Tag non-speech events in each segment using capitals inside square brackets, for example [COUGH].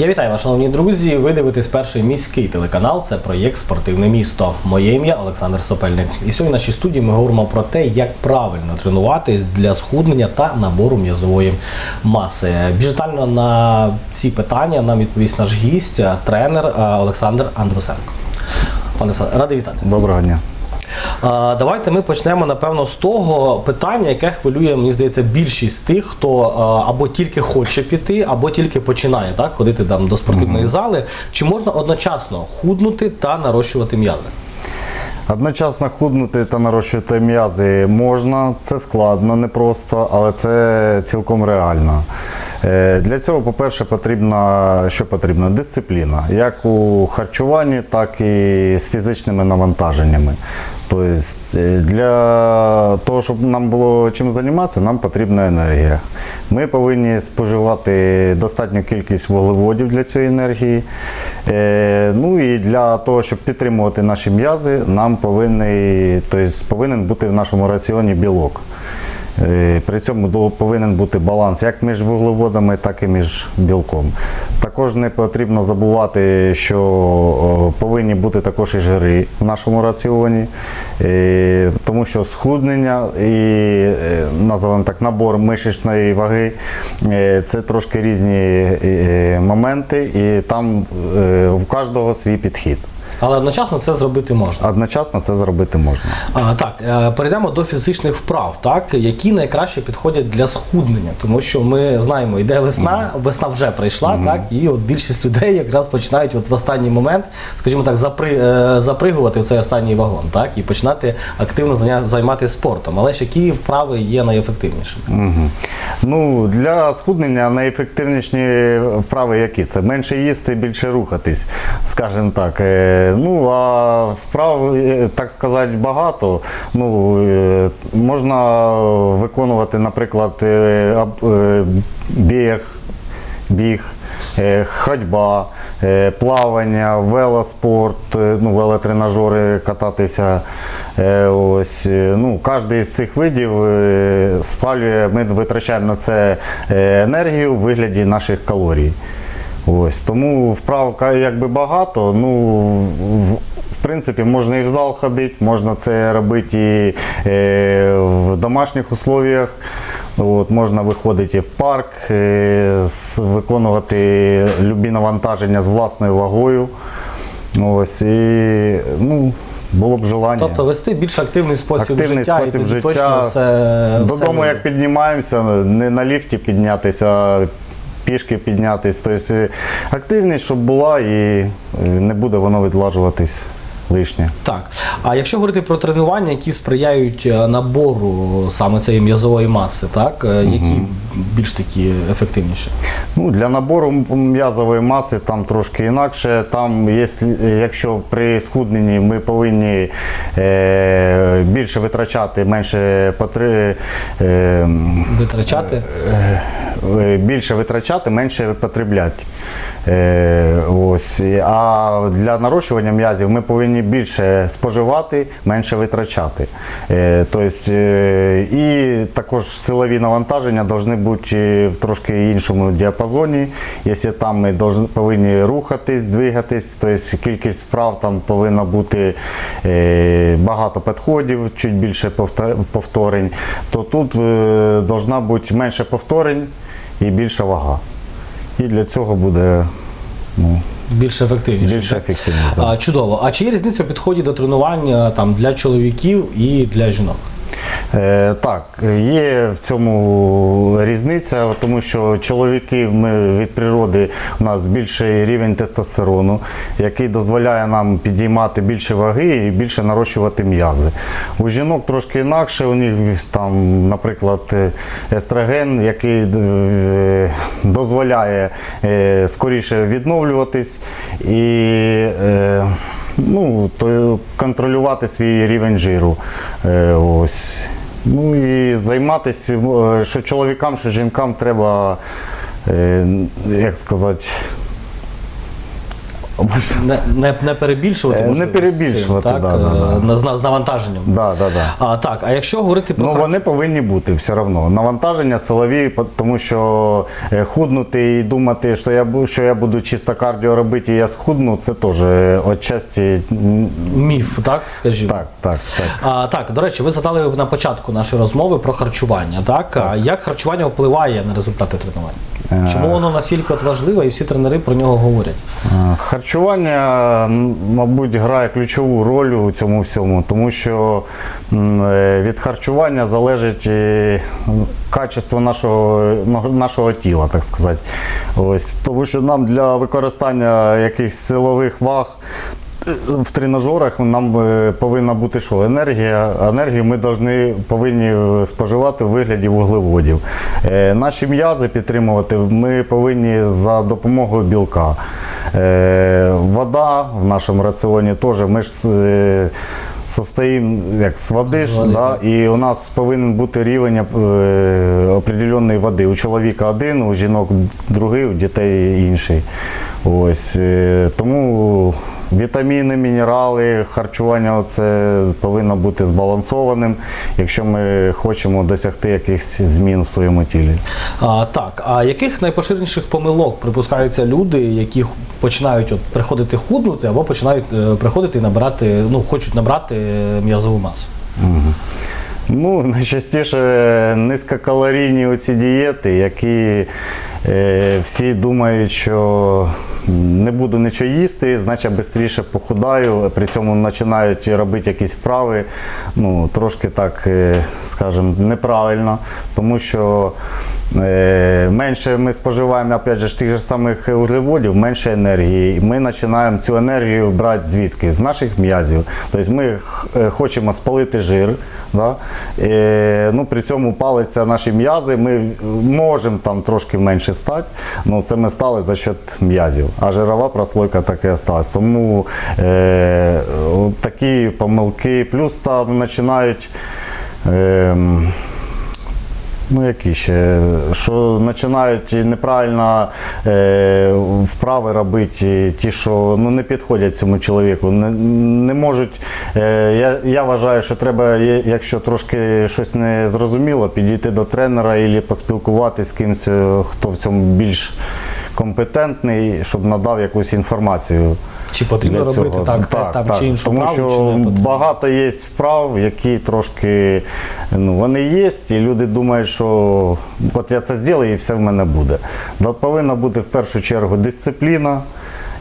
Я вітаю вас, шановні друзі. Ви дивитесь перший міський телеканал. Це проєкт Спортивне місто. Моє ім'я Олександр Сопельник. І сьогодні в нашій студії ми говоримо про те, як правильно тренуватись для схуднення та набору м'язової маси. Більш детально на ці питання нам відповість наш гість, тренер е, Олександр Андрусенко. Пане Олександр, радий вітати. Доброго дня. Давайте ми почнемо напевно з того питання, яке хвилює, мені здається, більшість тих, хто або тільки хоче піти, або тільки починає так ходити там до спортивної зали. Чи можна одночасно худнути та нарощувати м'язи? Одночасно худнути та нарощувати м'язи можна, це складно, непросто, але це цілком реально. Е, Для цього, по-перше, потрібна що потрібна? Дисципліна, як у харчуванні, так і з фізичними навантаженнями. Тобто е, для того, щоб нам було чим займатися, нам потрібна енергія. Ми повинні споживати достатню кількість вуглеводів для цієї енергії. Е, Ну і для того, щоб підтримувати наші м'язи, нам повинний, тобто, повинен бути в нашому раціоні білок. Е, При цьому повинен бути баланс як між вуглеводами, так і між білком. Також не потрібно забувати, що повинні бути також і жири в нашому раціоні, Е, тому що схуднення і е, називаємо так набор мишечної ваги е, це трошки різні е, моменти, і там е, в кожного свій підхід. Але одночасно це зробити можна. Одночасно це зробити можна. А, так, е, перейдемо до фізичних вправ, так які найкраще підходять для схуднення, тому що ми знаємо, йде весна, весна вже прийшла, так і от більшість людей якраз починають от в останній момент, скажімо так, запри, е, запригувати в цей останній вагон, так і починати активно займатися спортом. Але ж які вправи є найефективнішими? Мгм. Ну, для схуднення найефективніші вправи які? Це менше їсти, більше рухатись, скажімо так. Ну, а вправ, е, так сказати, багато. Ну, е, можна виконувати, наприклад, е, біг, біг, ходьба, плавання, велоспорт, ну, велотренажери кататися. Ось, ну, кожен з цих видів спалює, ми витрачаємо на це енергію в вигляді наших калорій. Ось, тому вправ ка- якби багато. Ну, в, в принципі, можна і в зал ходити, можна це робити і е, в домашніх условіях. От, можна виходити в парк, е, виконувати любі навантаження з власною вагою. Ось, і, ну, було б желання. Тобто вести більш активний спосіб Активний життя, спосіб і життя. точно все Додому, все як піднімаємося, не на ліфті піднятися, а пішки піднятися. Тобто е, активність, щоб була, і е, не буде воно відлажуватись лишнє. Так, а якщо говорити про тренування, які сприяють е, набору саме цієї м'язової маси, так які більш такі ефективніші? Ну, для набору м'язової маси там трошки інакше. Там, якщо, якщо при схудненні ми повинні е, більше витрачати, менше потри, е, Витрачати? е, більше витрачати, менше потребляти. Е, ось. А для нарощування м'язів ми повинні більше споживати, менше витрачати. Е, тобто, е, і також силові навантаження повинні бути в трошки іншому діапазоні. Якщо там ми повинні рухатись, двигатись, тобто кількість вправ там повинна бути е, багато підходів, чуть більше повторень, то тут е, должна бути менше повторень і більша вага. І для цього буде ну, Більш ефективніше. більш так? А, чудово. А чи є різниця у підході до тренування там для чоловіків і для жінок? Е, так, є в цьому різниця, тому що чоловіки ми від природи у нас більший рівень тестостерону, який дозволяє нам підіймати більше ваги і більше нарощувати м'язи. У жінок трошки інакше, у них там, наприклад, естроген, який е, дозволяє е, скоріше відновлюватись і ну, то контролювати свій рівень жиру. Е, ось. Ну і займатися, е, що чоловікам, що жінкам треба, е, як сказати, Не, не, не перебільшувати Е, не можливо, цим, перебільшувати, так, да, да, е, да. на- з, навантаженням. Да, да, да. А, так, а якщо говорити про Ну, хар- вони повинні бути все одно. Навантаження силові, тому що е, худнути і думати, що я, що я буду чисто кардіо робити і я схудну, це теж е, отчасті міф, так скажімо. так, так, так. А, так, до речі, ви задали на початку нашої розмови про харчування. Так? А як харчування впливає на результати тренувань? Е. Чому воно настільки важливе і всі тренери про нього говорять? Е, Харчування, мабуть, грає ключову роль у цьому всьому, тому що е, від харчування залежить е, качество нашого, нашого тіла, так сказати. Ось, тому що нам для використання якихось силових ваг. В тренажерах нам е, повинна бути що? Енергія. Енергію ми должны, повинні е, споживати в вигляді вуглеводів. Е, Наші м'язи підтримувати ми повинні за допомогою білка. Вода в нашому раціоні теж. Ми ж состоїмо як з води, З води, да, і у нас повинен бути рівень е, определеної води. У чоловіка один, у жінок другий, у дітей інший. Ось, е, тому вітаміни, мінерали, харчування це повинно бути збалансованим, якщо ми хочемо досягти якихось змін в своєму тілі. А, так, а яких найпоширеніших помилок припускаються люди, які починають от приходити худнути або починають е, приходити і набирати, ну хочуть набрати е, м'язову масу? Ну, [LAUGHS] найчастіше низькокалорійні оці дієти, які всі думають, що не буду нічого їсти, значить швидше похудаю, при цьому починають робити якісь вправи. Ну, трошки так, е, скажімо, неправильно, тому що е, менше ми споживаємо опять же, тих же самих вуглеводів, менше енергії. Ми починаємо цю енергію брати звідки? З наших м'язів. Тобто ми е, хочемо спалити жир. Да? Е, ну, при цьому палиться наші м'язи. Ми можемо там трошки менше стати, ну це ми стали за счет м'язів. А жирова прослойка так і осталась. Тому е, такі помилки, плюс там починають. Е, Ну, які ще, що починають неправильно е, вправи робити, ті, що ну, не підходять цьому чоловіку. Не, не можуть. Е, я, я вважаю, що треба, якщо трошки щось не зрозуміло, підійти до тренера і поспілкуватися з кимось, е, хто в цьому більш компетентний, щоб надав якусь інформацію. Чи потрібно для робити цього. так, так, там чи іншу Тому вправу, що чи не потрібно? багато є вправ, які трошки ну, вони є, і люди думають, що от я це зроблю і все в мене буде. Да, повинна бути в першу чергу дисципліна,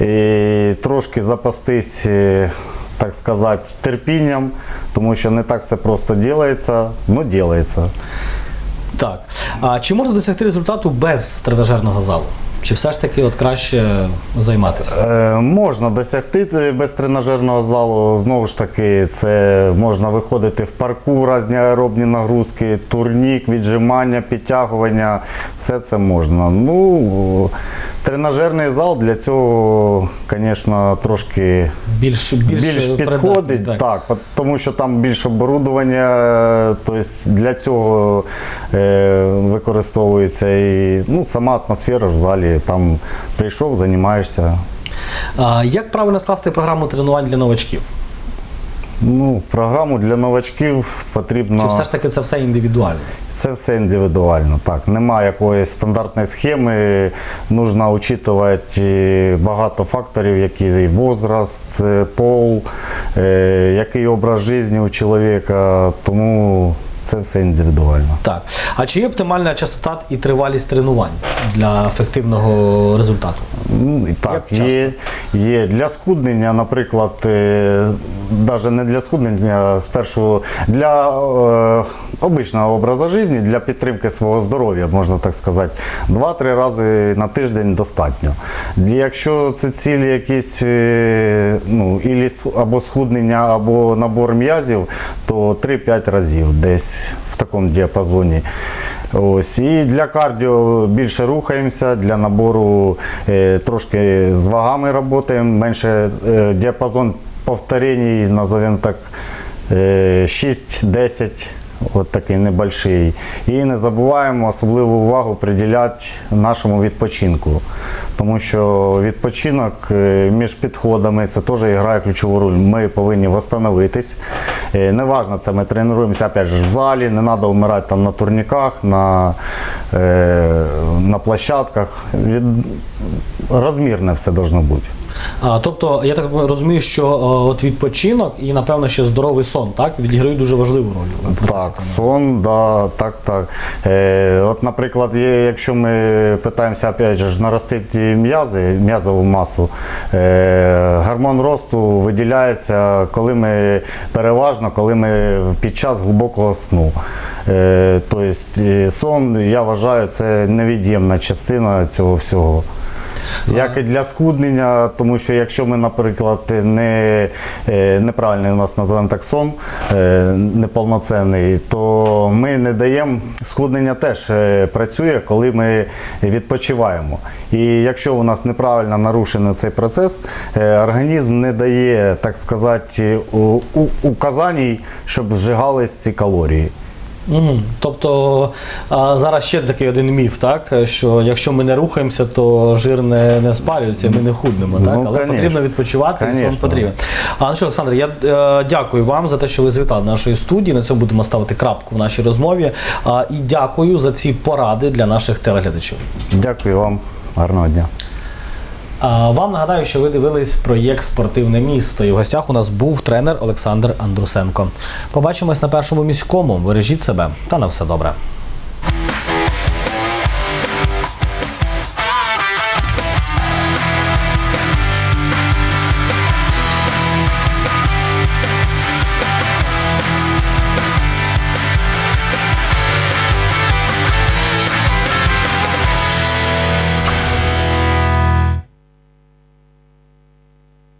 і трошки запастись. е, Так сказати, терпінням, тому що не так все просто ділається, ну ділається. Так. А чи можна досягти результату без тренажерного залу? Чи все ж таки от краще займатися? Е, можна досягти без тренажерного залу. Знову ж таки, це можна виходити в парку, різні аеробні нагрузки, турнік, віджимання, підтягування. Все це можна. Ну, тренажерний зал для цього, звісно, трошки Більш, більш, більш придатний, підходить, так. так. тому що там більше оборудовання, тобто для цього е, використовується і ну, сама атмосфера в залі. Там прийшов, займаєшся. А, як правильно скласти програму тренувань для новачків? Ну, програму для новачків потрібно. Чи все ж таки це все індивідуально? Це все індивідуально. Так, немає якоїсь стандартної схеми. Нужно учитувати багато факторів, які возраст, е, пол, е, який образ життя у чоловіка. Тому це все індивідуально. Так. А чи є оптимальна частота і тривалість тренувань для ефективного результату? Так, Як є, є для схуднення, наприклад, навіть не для схуднення, спершу для е, обичного образу життя, для підтримки свого здоров'я, можна так сказати, 2-3 рази на тиждень достатньо. Якщо це цілі якісь е, ну, або схуднення, або набор м'язів, то 3-5 разів десь в такому діапазоні. Ось і для кардіо більше рухаємося, для набору е, трошки з вагами працюємо, менше е, діапазон повторень, назовемо так, е, 6-10 от такий небольший. І не забуваємо особливу увагу приділяти нашому відпочинку. Тому що відпочинок е, між підходами це теж грає ключову роль. Ми повинні восстановитись. Е, Неважно, це ми тренуємося опять же, в залі, не треба вмирати там на турніках, на, е, на площадках. Від... Розмірне все должно бути. А, тобто, я так розумію, що от відпочинок і, напевно, ще здоровий сон, так, відіграють дуже важливу роль. Так, сон, да, так, так. Е, от, наприклад, є, якщо ми питаємося опять же, ж, наростити м'язи, м'язову масу, е, гормон росту виділяється, коли ми переважно, коли ми під час глибокого сну. Е, тобто сон, я вважаю, це невід'ємна частина цього всього. Як і для схуднення, тому що якщо ми, наприклад, не, е, неправильний у нас називаємо так сон, е, неповноцінний, то ми не даємо схуднення теж е, працює, коли ми відпочиваємо. І якщо у нас неправильно нарушений цей процес, організм не дає, так сказати, у- у- щоб зжигались ці калорії. Угу. Тобто а, зараз ще такий один міф, так що якщо ми не рухаємося, то жир не, не спалюється, ми не худнемо. Так? Ну, Але конечно. потрібно відпочивати, і сон Конечно. А ну що, Олександр, я е, дякую вам за те, що ви звітали нашої студії. На цьому будемо ставити крапку в нашій розмові. А, і дякую за ці поради для наших телеглядачів. Дякую вам, гарного дня. Вам нагадаю, що ви дивились проєкт Спортивне місто. І в гостях у нас був тренер Олександр Андрусенко. Побачимось на першому міському. Бережіть себе та на все добре.